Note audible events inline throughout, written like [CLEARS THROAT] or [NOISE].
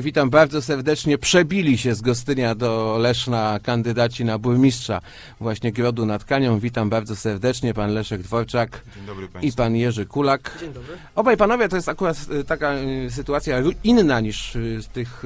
Witam bardzo serdecznie. Przebili się z Gostynia do Leszna kandydaci na burmistrza właśnie Grodu nad Kanią. Witam bardzo serdecznie. Pan Leszek Dworczak Dzień dobry i pan Jerzy Kulak. Dzień dobry. Obaj panowie to jest akurat y, taka y, sytuacja inna niż y, z tych,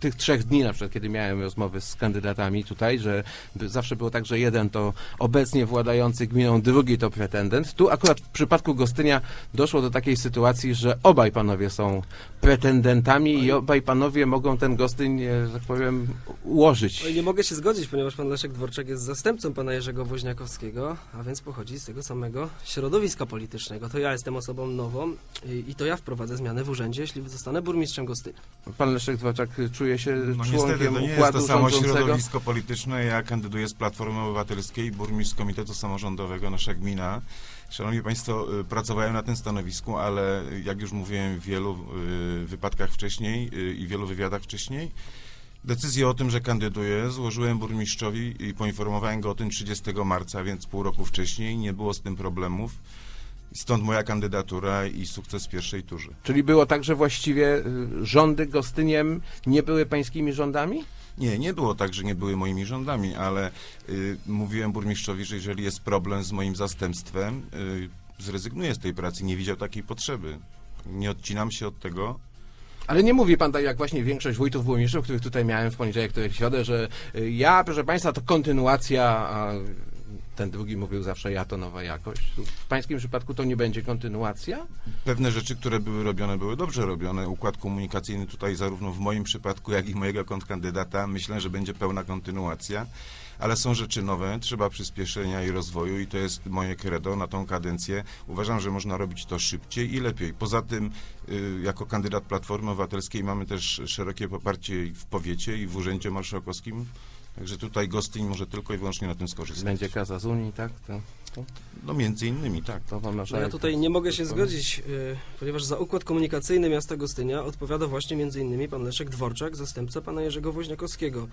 tych trzech dni, na przykład kiedy miałem rozmowy z kandydatami tutaj, że zawsze było tak, że jeden to obecnie władający gminą, drugi to pretendent. Tu akurat w przypadku Gostynia doszło do takiej sytuacji, że obaj panowie są pretendentami i obaj panowie mogą ten Gostyń, że tak powiem, ułożyć. No nie mogę się zgodzić, ponieważ pan Leszek Dworczak jest zastępcą pana Jerzego Woźniakowskiego, a więc pochodzi z tego samego środowiska politycznego. To ja jestem osobą nową i, i to ja wprowadzę zmiany w urzędzie, jeśli zostanę burmistrzem Gostynia. Pan Leszek Dworczak czuje się No niestety członkiem to nie jest to samo rządzącego? środowisko polityczne. Ja kandyduję z Platformy Obywatelskiej, burmistrz Komitetu Samorządowego, nasza gmina. Szanowni Państwo, y, pracowałem na tym stanowisku, ale jak już mówiłem w wielu y, wypadkach wcześniej y, i wielu wywiadach wcześniej, decyzję o tym, że kandyduję, złożyłem burmistrzowi i poinformowałem go o tym 30 marca, więc pół roku wcześniej. Nie było z tym problemów. Stąd moja kandydatura i sukces w pierwszej turze. Czyli było tak, że właściwie rządy Gostyniem nie były pańskimi rządami? Nie, nie było tak, że nie były moimi rządami, ale y, mówiłem burmistrzowi, że jeżeli jest problem z moim zastępstwem, y, zrezygnuję z tej pracy. Nie widział takiej potrzeby. Nie odcinam się od tego. Ale nie mówi pan tak jak właśnie większość wójtów burmistrzów, których tutaj miałem w poniedziałek, których środę, że y, ja, proszę państwa, to kontynuacja, ten drugi mówił zawsze ja to nowa jakość. W pańskim przypadku to nie będzie kontynuacja? Pewne rzeczy, które były robione, były dobrze robione. Układ komunikacyjny tutaj zarówno w moim przypadku, jak i mojego kontrkandydata, myślę, że będzie pełna kontynuacja. Ale są rzeczy nowe, trzeba przyspieszenia i rozwoju i to jest moje credo na tą kadencję. Uważam, że można robić to szybciej i lepiej. Poza tym, y, jako kandydat Platformy Obywatelskiej mamy też szerokie poparcie w powiecie i w Urzędzie Marszałkowskim. Także tutaj Gostyń może tylko i wyłącznie na tym skorzystać. Będzie kasa z Unii, tak? To, No między innymi, tak. to pan No marszałek. ja tutaj nie mogę się zgodzić, y, ponieważ za układ komunikacyjny miasta Gostynia odpowiada właśnie między innymi pan Leszek Dworczak, zastępca pana Jerzego Woźniakowskiego.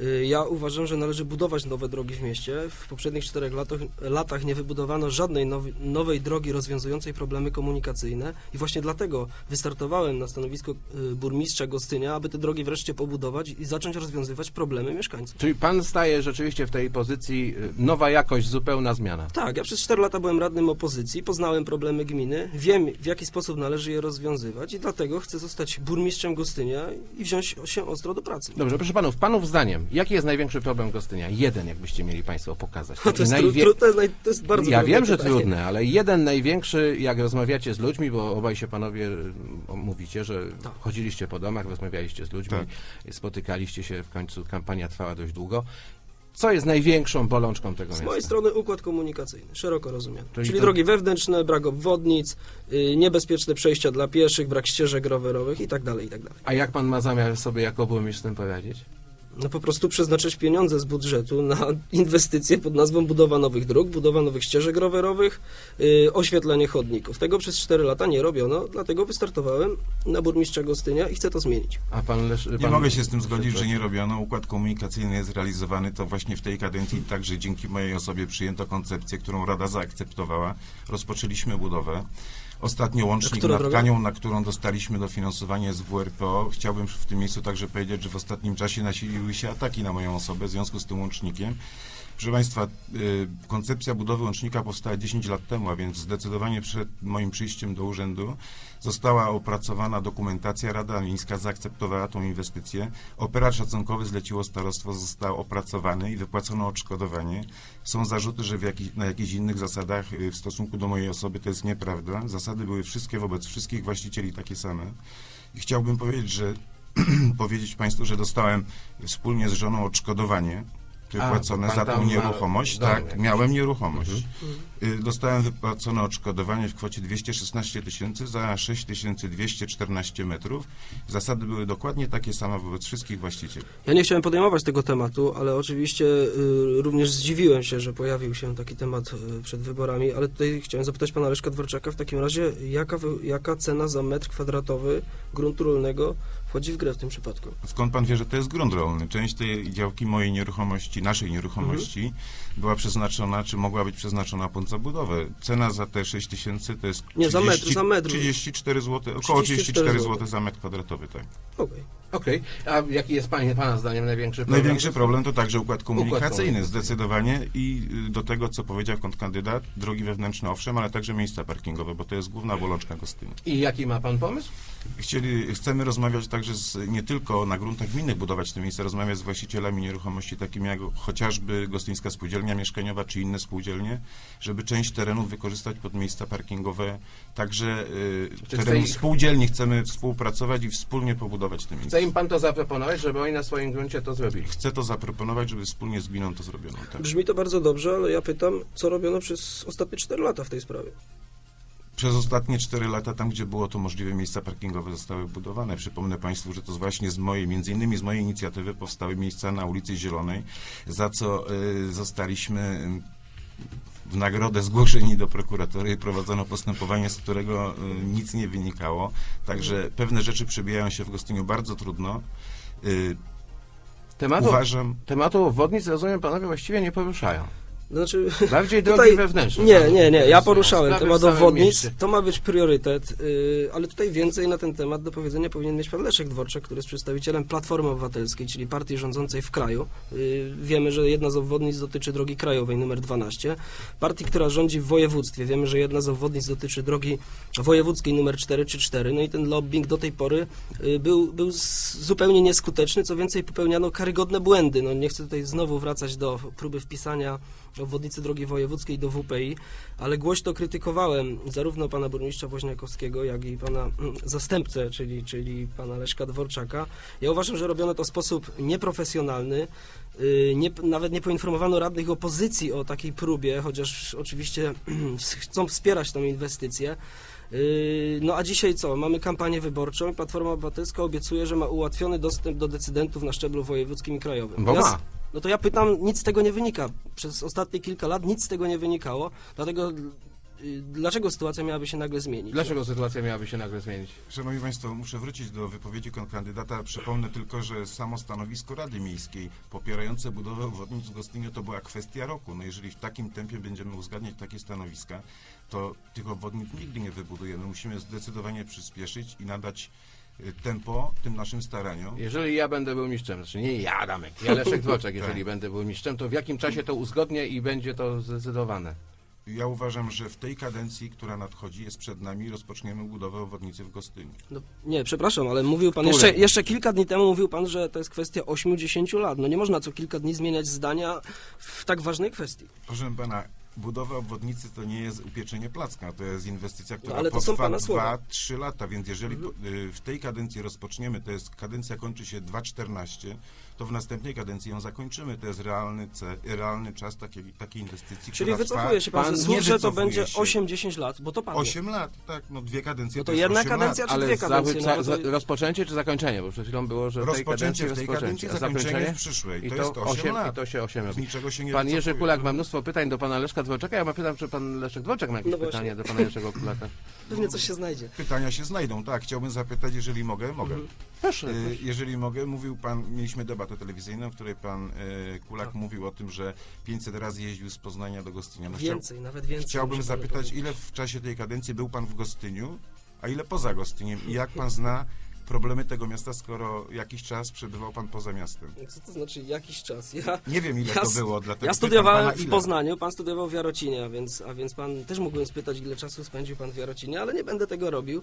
Y, Ja uważam, że należy budować nowe drogi w mieście. W poprzednich czterech latach, latach nie wybudowano żadnej nowej, nowej drogi rozwiązującej problemy komunikacyjne i właśnie dlatego wystartowałem na stanowisko y, burmistrza Gostynia, aby te drogi wreszcie pobudować i zacząć rozwiązywać problemy mieszkańców. Czyli pan staje rzeczywiście w tej pozycji y, nowa jakość, zupełna zmiana. Tak, ja przez 4 lata byłem radnym opozycji, poznałem problemy gminy, wiem w jaki sposób należy je rozwiązywać i dlatego chcę zostać burmistrzem Gostynia i wziąć się ostro do pracy. Dobrze, proszę panów, panów zdaniem, jaki jest największy problem Gostynia? Jeden, jakbyście mieli państwo pokazać. [LAUGHS] To jest, najwie- tru, to jest, naj, to jest bardzo ja trudne wiem, że pytanie. trudne, ale jeden największy, jak rozmawiacie z ludźmi, bo obaj się panowie y, mówicie, że Tak. chodziliście po domach, rozmawialiście z ludźmi, Tak. spotykaliście się, w końcu kampania trwała dość długo. Co jest największą bolączką tego Z miasta? mojej strony układ komunikacyjny, szeroko rozumiany. Czyli Czyli, to- drogi wewnętrzne, brak obwodnic, y, niebezpieczne przejścia dla pieszych, brak ścieżek rowerowych i tak dalej, i tak dalej. A jak pan ma zamiar sobie jako burmistrz z tym poradzić? No po prostu przeznaczyć pieniądze z budżetu na inwestycje pod nazwą budowa nowych dróg, budowa nowych ścieżek rowerowych, yy, oświetlenie chodników. Tego przez 4 lata nie robiono, dlatego wystartowałem na burmistrza Gostynia i chcę to zmienić. A pan Lesz, Nie pan... mogę się z tym zgodzić, że nie robiono. Układ komunikacyjny jest realizowany. To właśnie w tej kadencji także dzięki mojej osobie przyjęto koncepcję, którą Rada zaakceptowała. Rozpoczęliśmy budowę. Ostatnio łącznik Która nad? Kanią, na którą dostaliśmy dofinansowanie z WRPO. Chciałbym w tym miejscu także powiedzieć, że w ostatnim czasie nasiliły się ataki na moją osobę w związku z tym łącznikiem. Proszę Państwa, y, koncepcja budowy łącznika powstała 10 lat temu, a więc zdecydowanie przed moim przyjściem do urzędu została opracowana dokumentacja, Rada Miejska zaakceptowała tą inwestycję. Operat szacunkowy zleciło starostwo, został opracowany i wypłacono odszkodowanie. Są zarzuty, że w jaki, na jakichś innych zasadach y, w stosunku do mojej osoby to jest nieprawda. Zasady były wszystkie wobec wszystkich właścicieli takie same. I chciałbym powiedzieć, że [CLEARS THROAT] powiedzieć Państwu, że dostałem wspólnie z żoną odszkodowanie wypłacone pan za tą ma nieruchomość. dom Tak, miałem nieruchomość. Y, Dostałem wypłacone odszkodowanie w kwocie 216 tysięcy za 6214 metrów. Zasady były dokładnie takie same wobec wszystkich właścicieli. Ja nie chciałem podejmować tego tematu, ale oczywiście y, również zdziwiłem się, że pojawił się taki temat y, przed wyborami, ale tutaj chciałem zapytać pana Leszka Dworczaka w takim razie, jaka, jaka cena za metr kwadratowy gruntu rolnego wchodzi w grę w tym przypadku. Skąd pan wie, że to jest grunt rolny? Część tej działki mojej nieruchomości, naszej nieruchomości Mhm. była przeznaczona, czy mogła być przeznaczona pod zabudowę. Cena za te 6 tysięcy to jest Nie, za metr, za metr. 34 zł, około 34 34 zł za metr kwadratowy, tak. Okej. Okej, a jaki jest panie, pana zdaniem największy problem? Największy problem to także układ komunikacyjny, zdecydowanie i y, do tego, co powiedział kontrkandydat, drogi wewnętrzne owszem, ale także miejsca parkingowe, bo to jest główna bolączka Gostyni. I jaki ma pan pomysł? Chcieli, chcemy rozmawiać także z, nie tylko na gruntach gminnych budować te miejsca, rozmawiać z właścicielami nieruchomości, takimi jak chociażby Gostyńska Spółdzielnia Mieszkaniowa czy inne spółdzielnie, żeby część terenów wykorzystać pod miejsca parkingowe. Także y, Czy terenów chce- spółdzielni chcemy współpracować i wspólnie pobudować te miejsca. Chce im pan to zaproponować, żeby oni na swoim gruncie to zrobili? Chcę to zaproponować, żeby wspólnie z gminą to zrobiono. Tak. Brzmi to bardzo dobrze, ale ja pytam, co robiono przez ostatnie 4 lata w tej sprawie? Przez ostatnie 4 lata, tam gdzie było to możliwe, miejsca parkingowe zostały budowane. Przypomnę Państwu, że to właśnie z mojej, między innymi z mojej inicjatywy powstały miejsca na ulicy Zielonej, za co y, zostaliśmy y, w nagrodę zgłoszeni do prokuratury i prowadzono postępowanie, z którego y, nic nie wynikało. Także pewne rzeczy przebijają się w Gostyniu bardzo trudno. Y, Tematu, uważam, tematu obwodnic, rozumiem, panowie właściwie nie poruszają. Znaczy, [LAUGHS] Bardziej drogi Tutaj- wewnętrzne. nie, panowie nie, nie, ja interesują. poruszałem temat obwodnic, to ma być priorytet, yy, ale tutaj więcej na ten temat do powiedzenia powinien mieć pan Leszek Dworczak, który jest przedstawicielem Platformy Obywatelskiej, czyli partii rządzącej w kraju. Yy, wiemy, że jedna z obwodnic dotyczy drogi krajowej numer 12. Partii, która rządzi w województwie, wiemy, że jedna z obwodnic dotyczy drogi wojewódzkiej numer 4 czy 4, no i ten lobbying do tej pory yy, był, był zupełnie nieskuteczny, co więcej popełniano karygodne błędy. No nie chcę tutaj znowu wracać do próby wpisania obwodnicy drogi wojewódzkiej do WPI, ale głośno krytykowałem zarówno pana burmistrza Woźniakowskiego, jak i pana mm, zastępcę, czyli, czyli pana Leszka Dworczaka. Ja uważam, że robiono to w sposób nieprofesjonalny. Yy, Nie, nawet nie poinformowano radnych opozycji o takiej próbie, chociaż oczywiście chcą wspierać tą inwestycję. Yy, No a dzisiaj co? Mamy kampanię wyborczą. Platforma Obywatelska obiecuje, że ma ułatwiony dostęp do decydentów na szczeblu wojewódzkim i krajowym. Bo Ja ma. No to ja pytam, nic z tego nie wynika. Przez ostatnie kilka lat nic z tego nie wynikało, dlatego y, dlaczego sytuacja miałaby się nagle zmienić? Dlaczego sytuacja miałaby się nagle zmienić? Szanowni Państwo, muszę wrócić do wypowiedzi kandydata. Przypomnę tylko, że samo stanowisko Rady Miejskiej popierające budowę obwodnic w Gostyniu to była kwestia roku. No jeżeli w takim tempie będziemy uzgadniać takie stanowiska, to tych obwodnic nigdy nie wybudujemy. Musimy zdecydowanie przyspieszyć i nadać tempo tym naszym staraniom. Jeżeli ja będę był mistrzem, znaczy nie ja, Adamek, ja Leszek Dworczak, [LAUGHS] jeżeli Tak. będę był mistrzem, to w jakim czasie to uzgodnię i będzie to zdecydowane? Ja uważam, że w tej kadencji, która nadchodzi, jest przed nami, rozpoczniemy budowę obwodnicy w Gostyniu. No, nie, przepraszam, ale mówił pan, jeszcze, jeszcze kilka dni temu mówił pan, że to jest kwestia 8-10 lat. No nie można co kilka dni zmieniać zdania w tak ważnej kwestii. Proszę pana, budowa obwodnicy to nie jest upieczenie placka, to jest inwestycja, która ale to są potrwa pana słowa. 2-3 lata, więc jeżeli po- y, w tej kadencji rozpoczniemy, to jest kadencja kończy się 2.14, to w następnej kadencji ją zakończymy. To jest realny, ce, realny czas takiej, takiej inwestycji, Czyli która wycofuje się pan, pan nie że to będzie się. 8-10 lat, bo to padło. 8 lat, tak, no dwie kadencje No to jest jedna 8 kadencja, lat. czy Ale dwie za, kadencje? za, No, za, to- rozpoczęcie czy zakończenie? Bo przed chwilą było, że w tej Rozpoczęcie kadencji w tej kadencji, zakończenie zakończenie w przyszłej. I To to, jest 8 8 lat. I to się 8 Z lat. niczego się nie Pan Jerzy wycofuje. Kulak ma mnóstwo pytań do pana Leszka Dworczaka. Ja mam pytam, czy pan Leszek Dworczak ma jakieś No właśnie. pytanie do pana Jerzego Kulaka? [LAUGHS] Pewnie coś się znajdzie. Pytania się znajdą, tak. Chciałbym zapytać, jeżeli mogę, mogę. Mhm. Proszę. Y, Jeżeli mogę, mówił pan, mieliśmy debatę telewizyjną, w której pan y, Kulak Tak. mówił o tym, że 500 razy jeździł z Poznania do Gostynia. No, chciał- Więcej, nawet więcej. Chciałbym muszę panu zapytać, powiedzieć. ile w czasie tej kadencji był pan w Gostyniu, a ile poza Gostyniem i jak pan zna problemy tego miasta, skoro jakiś czas przebywał pan poza miastem? Co to znaczy jakiś czas? Ja, Nie wiem, ile Ja to było, dlatego ja studiowałem w? Poznaniu, pan studiował w Jarocinie, a więc, a więc pan też mógłbym spytać, ile czasu spędził pan w Jarocinie, ale nie będę tego robił.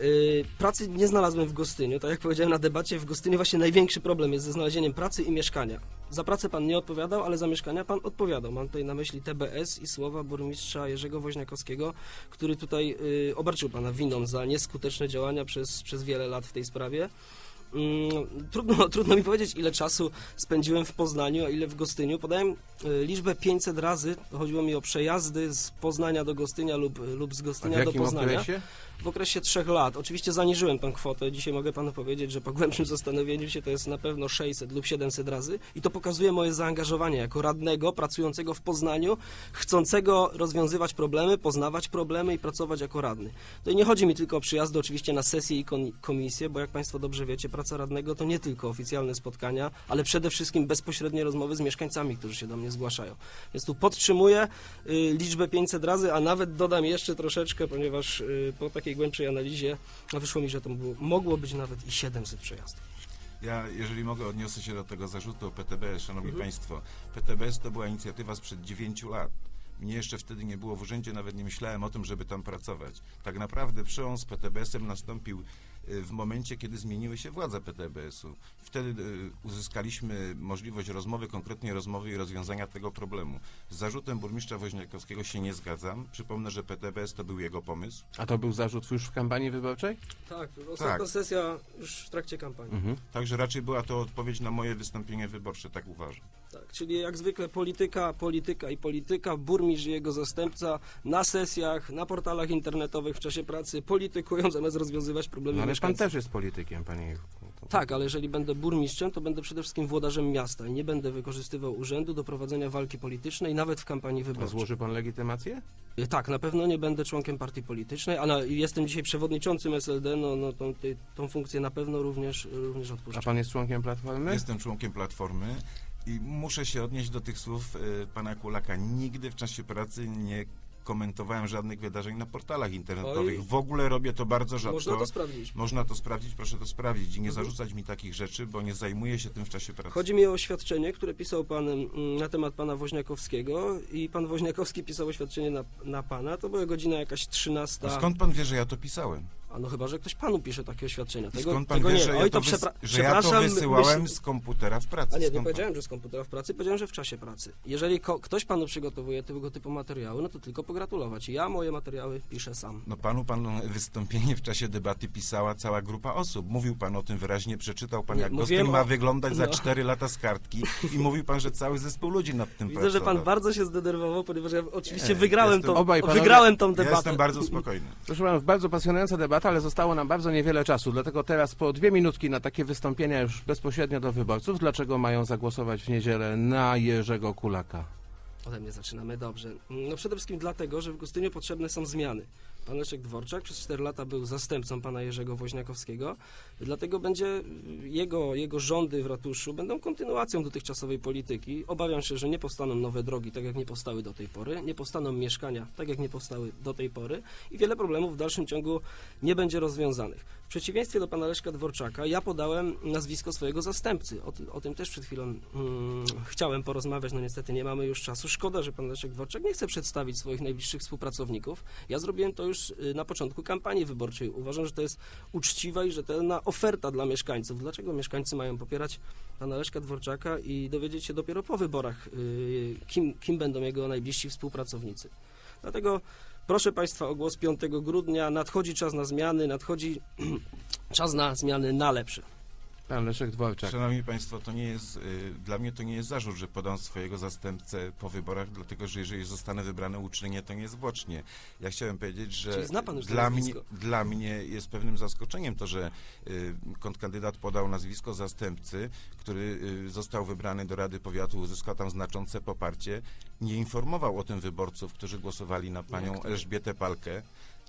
Yy, pracy nie znalazłem w Gostyniu. Tak jak powiedziałem na debacie, w Gostyniu właśnie największy problem jest ze znalezieniem pracy i mieszkania. Za pracę pan nie odpowiadał, ale za mieszkania pan odpowiadał. Mam tutaj na myśli TBS i słowa burmistrza Jerzego Woźniakowskiego, który tutaj yy, obarczył pana winą za nieskuteczne działania przez, przez wiele lat w tej sprawie. Mm, Trudno, [LAUGHS] trudno mi powiedzieć, ile czasu spędziłem w Poznaniu, a ile w Gostyniu. Podałem y, liczbę 500 razy. Chodziło mi o przejazdy z Poznania do Gostynia lub, lub z Gostynia do Poznania. okresie? W okresie trzech lat. Oczywiście zaniżyłem tę kwotę. Dzisiaj mogę panu powiedzieć, że po głębszym [LAUGHS] zastanowieniu się to jest na pewno 600 lub 700 razy. I to pokazuje moje zaangażowanie jako radnego pracującego w Poznaniu, chcącego rozwiązywać problemy, poznawać problemy i pracować jako radny. To i nie chodzi mi tylko o przyjazdy oczywiście na sesje i komisje, bo jak państwo dobrze wiecie, praca radnego to nie tylko oficjalne spotkania, ale przede wszystkim bezpośrednie rozmowy z mieszkańcami, którzy się do mnie zgłaszają. Więc tu podtrzymuję y, liczbę 500 razy, a nawet dodam jeszcze troszeczkę, ponieważ y, po takiej głębszej analizie no, wyszło mi, że to mogło być nawet i 700 przejazdów. Ja, jeżeli mogę, odniosę się do tego zarzutu o PTBS. Szanowni Mhm. Państwo, PTBS to była inicjatywa sprzed 9 lat. Mnie jeszcze wtedy nie było w urzędzie, nawet nie myślałem o tym, żeby tam pracować. Tak naprawdę przełom z PTBS-em nastąpił w momencie, kiedy zmieniły się władze PTBS-u. Wtedy y, uzyskaliśmy możliwość rozmowy, konkretnie rozmowy i rozwiązania tego problemu. Z zarzutem burmistrza Woźniakowskiego się nie zgadzam. Przypomnę, że PTBS to był jego pomysł. A to był zarzut już w kampanii wyborczej? Tak, ostatnia Tak. sesja już w trakcie kampanii. Mhm. Także raczej była to odpowiedź na moje wystąpienie wyborcze, tak uważam. Tak, czyli jak zwykle polityka, polityka i polityka, burmistrz i jego zastępca na sesjach, na portalach internetowych w czasie pracy politykują zamiast rozwiązywać problemy No, ale pan mieszkańców. też jest politykiem, panie Tak, ale jeżeli będę burmistrzem, to będę przede wszystkim włodarzem miasta i nie będę wykorzystywał urzędu do prowadzenia walki politycznej, nawet w kampanii A wyborczej. złoży pan legitymację? Y, Tak, na pewno nie będę członkiem partii politycznej, a na, jestem dzisiaj przewodniczącym SLD, no, no tą, tej- tą funkcję na pewno również, również A odpuszczam. pan jest członkiem Platformy? Jestem członkiem Platformy i muszę się odnieść do tych słów e, pana Kulaka. Nigdy w czasie pracy nie komentowałem żadnych wydarzeń na portalach internetowych. Oj. W ogóle robię to bardzo rzadko. Można to sprawdzić. Można to sprawdzić, proszę to sprawdzić i nie Mhm. zarzucać mi takich rzeczy, bo nie zajmuję się tym w czasie pracy. Chodzi mi o oświadczenie, które pisał pan mm, na temat pana Woźniakowskiego i pan Woźniakowski pisał oświadczenie na, na pana. To była godzina jakaś 13. A skąd pan wie, że ja to pisałem? A no chyba, że ktoś panu pisze takie oświadczenia. Tego, skąd pan tego wie, nie. że, ja Oj, to, to, wys- że ja to wysyłałem myśl- z komputera w pracy? A nie, nie pan- powiedziałem, że z komputera w pracy, powiedziałem, że w czasie pracy. Jeżeli ko- ktoś panu przygotowuje tego typu materiały, no to tylko pogratulować. Ja moje materiały piszę sam. No panu, panu wystąpienie w czasie debaty pisała cała grupa osób. Mówił pan o tym wyraźnie, przeczytał pan, Nie, jak mówiłem gostyń ma o- wyglądać za no. 4 lata z kartki i [LAUGHS] mówił pan, że cały zespół ludzi nad tym Widzę, że pracował. pan bardzo się zdenerwował, ponieważ ja oczywiście Nie, wygrałem, jestem- tą, obaj panowie- wygrałem tą Ja debatę. jestem bardzo spokojny. Proszę pana, bardzo pasjonująca debata, ale zostało nam bardzo niewiele czasu, dlatego teraz po dwie minutki na takie wystąpienia już bezpośrednio do wyborców. Dlaczego mają zagłosować w niedzielę na Jerzego Kulaka? Ode mnie zaczynamy, dobrze. No przede wszystkim dlatego, że w Gostyniu potrzebne są zmiany. Leszek Dworczak przez 4 lata był zastępcą pana Jerzego Woźniakowskiego, dlatego będzie y, jego, jego rządy w ratuszu będą kontynuacją dotychczasowej polityki. Obawiam się, że nie powstaną nowe drogi, tak jak nie powstały do tej pory, nie powstaną mieszkania, tak jak nie powstały do tej pory i wiele problemów w dalszym ciągu nie będzie rozwiązanych. W przeciwieństwie do pana Leszka Dworczaka, ja podałem nazwisko swojego zastępcy. O, o tym też przed chwilą mm, chciałem porozmawiać, no niestety nie mamy już czasu. Szkoda, że pan Leszek Dworczak nie chce przedstawić swoich najbliższych współpracowników. Ja zrobiłem to już y, na początku kampanii wyborczej. Uważam, że to jest uczciwa i rzetelna oferta dla mieszkańców. Dlaczego mieszkańcy mają popierać pana Leszka Dworczaka i dowiedzieć się dopiero po wyborach, y, kim, kim będą jego najbliżsi współpracownicy. Dlatego proszę Państwa o głos 5 grudnia. Nadchodzi czas na zmiany, nadchodzi [CLEARS THROAT] czas na zmiany na lepsze. Pan Leszek Dworczak. Szanowni Państwo, to nie jest, y, dla mnie to nie jest zarzut, że podam swojego zastępcę po wyborach, dlatego że jeżeli zostanę wybrany uczynię to niezwłocznie. Ja chciałem powiedzieć, że dla, mnie, dla mnie jest pewnym zaskoczeniem to, że y, kontrkandydat podał nazwisko zastępcy, który y, został wybrany do Rady Powiatu, uzyskał tam znaczące poparcie, nie informował o tym wyborców, którzy głosowali na panią? Elżbietę Palkę,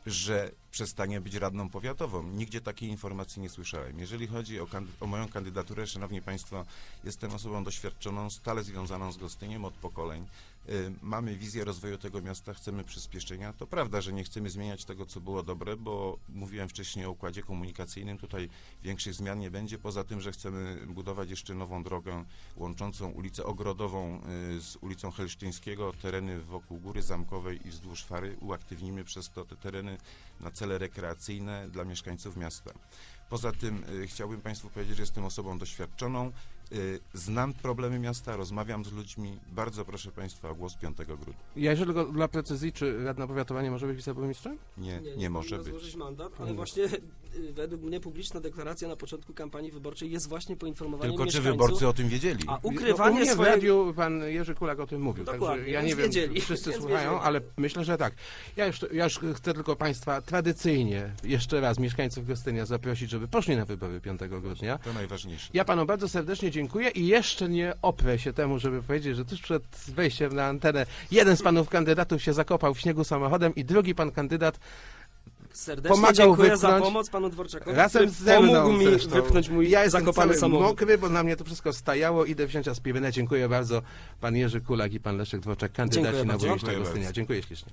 że przestanie być radną powiatową. Nigdzie takiej informacji nie słyszałem. Jeżeli chodzi o, o moją kandydaturę, szanowni państwo, jestem osobą doświadczoną, stale związaną z Gostyniem od pokoleń. Y, Mamy wizję rozwoju tego miasta, chcemy przyspieszenia. To prawda, że nie chcemy zmieniać tego, co było dobre, bo mówiłem wcześniej o układzie komunikacyjnym. Tutaj większych zmian nie będzie. Poza tym, że chcemy budować jeszcze nową drogę łączącą ulicę Ogrodową y, z ulicą Helsztyńskiego, tereny wokół Góry Zamkowej i wzdłuż Fary. Uaktywnimy przez to te tereny na cele rekreacyjne dla mieszkańców miasta. Poza tym y, chciałbym Państwu powiedzieć, że jestem osobą doświadczoną, znam problemy miasta, rozmawiam z ludźmi. Bardzo proszę Państwa o głos 5 grudnia. Ja jeszcze tylko dla precyzji, czy radna powiatowa nie może być wiceburmistrzem? Nie, nie, może powinno być. złożyć mandat, Nie ale może. właśnie y, według mnie publiczna deklaracja na początku kampanii wyborczej jest właśnie poinformowaniem Tylko czy mieszkańców. wyborcy o tym wiedzieli? A No, u ukrywanie mnie w radiu pan Jerzy Kulak o tym mówił, Dokładnie, także ja nie wiem, wiedzieli, czy wszyscy więc słuchają, wiedzieli. ale myślę, że tak. Ja już, ja już chcę tylko państwa tradycyjnie jeszcze raz mieszkańców Gostynia zaprosić, żeby poszli na wybory 5 grudnia. To najważniejsze. Ja panu bardzo serdecznie dziękuję i jeszcze nie oprę się temu, żeby powiedzieć, że tuż przed wejściem na antenę jeden z panów kandydatów się zakopał w śniegu samochodem i drugi pan kandydat Serdecznie pomagał dziękuję za pomoc panu Dworczakowi, Razem ze mną pomógł mi zresztą. wypchnąć mój ja jestem zakopany cały samochód. mokry, bo na mnie to wszystko stajało. Idę wziąć aspirynę. Dziękuję bardzo. Pan Jerzy Kulak i pan Leszek Dworczak, kandydaci Dziękuję na bardzo. burmistrza Dziękuję Gostynia. Dziękuję ślicznie.